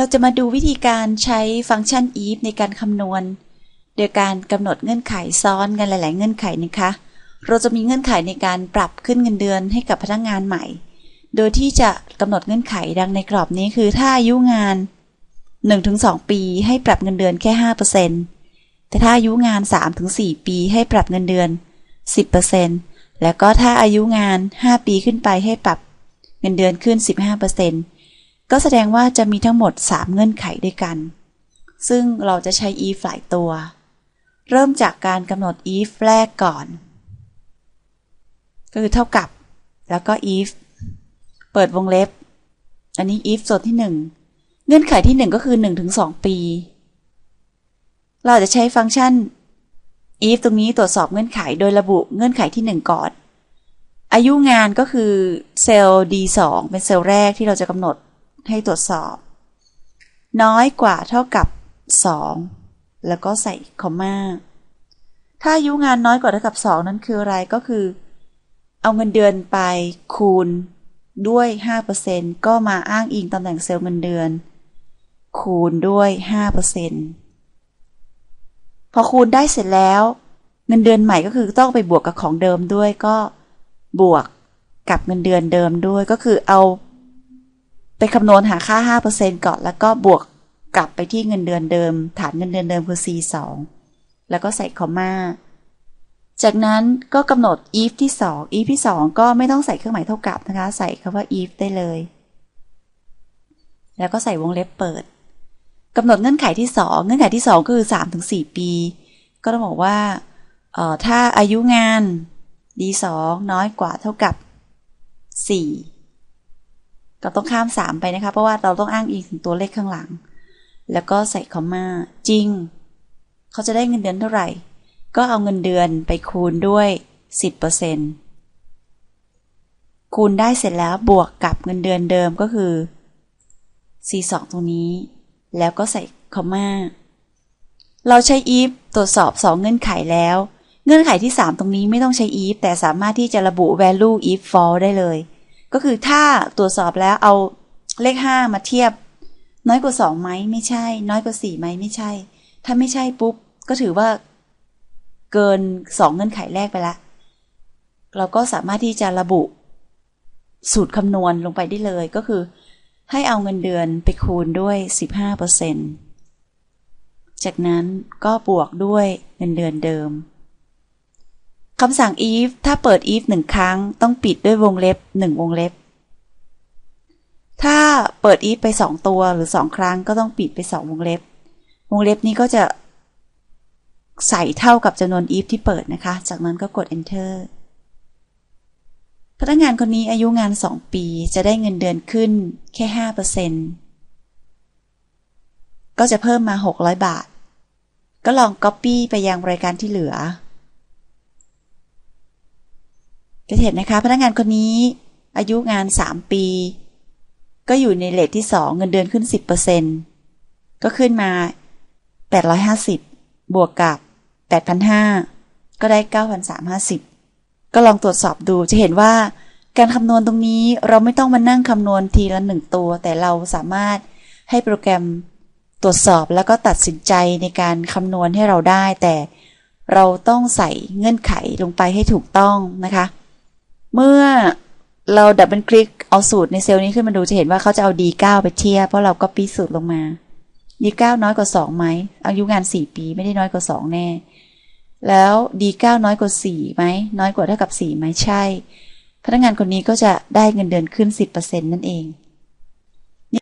เราจะมาดูวิธีการใช้ฟังก์ชัน if ในการคำนวณ โดยการกำหนดเงื่อนไขซ้อนกันหลาย ๆ เงื่อนไขนะคะ เราจะมีเงื่อนไขในการปรับขึ้นเงินเดือนให้กับพนักงานใหม่ โดยที่จะกำหนดเงื่อนไขดังในกรอบนี้คือถ้าอายุงาน 1-2 ปีให้ปรับเงินเดือนแค่ 5%แต่ถ้าอายุงาน 3-4 ปีให้ปรับเงินเดือน 10%แล้วก็ถ้าอายุงาน 5 ปีขึ้นไปให้ปรับเงินเดือนขึ้น 15% ก็แสดงว่าจะมีทั้งหมด 3 เงื่อนไขด้วยกัน ซึ่งเราจะใช้ if หลายตัว เริ่มจากการกำหนด if แรกก่อน ก็คือเท่ากับ แล้วก็ if เปิดวงเล็บ อันนี้ if ส่วนที่ 1 เงื่อนไขที่ 1 ก็คือ 1-2 ปี เราจะใช้ฟังก์ชัน if ตรงนี้ตรวจสอบเงื่อนไขโดยระบุเงื่อนไขที่ 1 ก่อน อายุงานก็คือเซลล์ D2 เป็นเซลล์แรกที่เราจะกำหนด ให้ตรวจสอบ น้อยกว่าเท่ากับ 2 แล้วก็ใส่คอมมาถ้าอายุงานน้อยกว่าเท่ากับ 2 นั้นคืออะไรก็คือ เอาเงินเดือนไปคูณด้วย 5%ก็มาอ้างอิงตำแหน่งเซลล์เงินเดือน คูณด้วย 5%พอคูณได้เสร็จแล้ว เงินเดือนใหม่ก็คือต้องไปบวกกับของเดิมด้วยก็บวกกับเงินเดือนเดิมด้วยก็คือเอา ไปคำนวณหาค่า 5%ก่อน แล้วก็บวกกลับไปที่เงินเดือนเดิม ฐานเงินเดือนเดิมคือ C2 แล้วก็ใส่คอมมาจากนั้นก็กำหนด if ที่ 2 if ที่ 2 ก็ไม่ต้องใส่เครื่องหมายเท่ากับนะคะ ใส่คำว่า if ได้เลย แล้วก็ใส่วงเล็บเปิดกำหนดเงื่อนไขที่ 2 เงื่อนไขที่ 2 ก็คือ 3-4 ปี ก็ต้องบอกว่าออถ้าอายุงาน D2 น้อยกว่าเท่ากับ 4 ก็ต้องข้าม 3 ไปนะคะ เพราะว่าเราต้องอ้างอิงถึงตัวเลขข้างหลัง แล้วก็ใส่คอมมาจริง เขาจะได้เงินเดือนเท่าไหร่ ก็เอาเงินเดือนไปคูณด้วย 10%คูณได้เสร็จแล้วบวกกับเงินเดือนเดิมก็คือ C2 ตรงนี้ แล้วก็ใส่คอมมาเราใช้ if ตรวจสอบ 2 เงื่อนไขแล้ว เงื่อนไขที่ 3 ตรงนี้ไม่ต้องใช้ if แต่สามารถที่จะระบุ value if false ได้เลย ก็คือถ้าตรวจสอบแล้วเอาเลข 5 มาเทียบ น้อยกว่า2ไหมไม่ใช่ น้อยกว่า4ไหมไม่ใช่ ถ้าไม่ใช่ปุ๊บ ก็ถือว่า เกิน 2 เงื่อนไขแรกไปละ เราก็สามารถที่จะระบุ สูตรคำนวณลงไปได้เลยก็คือ ให้เอาเงินเดือนไปคูณด้วย 15%จากนั้นก็บวกด้วยเงินเดือนเดิม คำสั่ง if ถ้าเปิด if หนึ่งครั้ง ต้องปิดด้วยวงเล็บหนึ่งวงเล็บ ถ้าเปิด if ไปสองตัวหรือสองครั้งก็ต้องปิดไปสองวงเล็บ วงเล็บนี้ก็จะใส่เท่ากับจำนวน if ที่เปิดนะคะ จากนั้นก็กด enter พนักงานคนนี้อายุงาน 2 ปีจะได้เงินเดือนขึ้นแค่ 5%ก็จะเพิ่มมา 600 บาท ก็ลอง Copy ไปยังรายการที่เหลือ จะเห็นนะคะ พนักงานคนนี้ อายุงาน 3 ปี ก็อยู่ในเลทที่ 2 เงินเดือนขึ้น 10%ก็ขึ้นมา 850 บวกกับ 8,500 ก็ได้ 9,350 ก็ลองตรวจสอบดูจะเห็นว่าการคำนวณตรงนี้เราไม่ต้องมานั่งคำนวณทีละหนึ่งตัว แต่เราสามารถให้โปรแกรมตรวจสอบแล้วก็ตัดสินใจในการคำนวณให้เราได้ แต่เราต้องใส่เงื่อนไขลงไปให้ถูกต้องนะคะ เมื่อเราดับเบิลคลิกเอาสูตรในเซลล์นี้ขึ้นมาดูจะเห็นว่าเขาจะเอา D9 ไปเทียบเพราะเราก็ปีสูตรลงมา D9 น้อยกว่า 2 ไหม อายุงาน 4 ปีไม่ได้น้อยกว่า 2 แน่ แล้ว D9 น้อยกว่า 4 ไหม น้อยกว่าเท่ากับ 4 ไหมใช่ พนักงานคนนี้ก็จะได้เงินเดือนขึ้น 10%นั่นเอง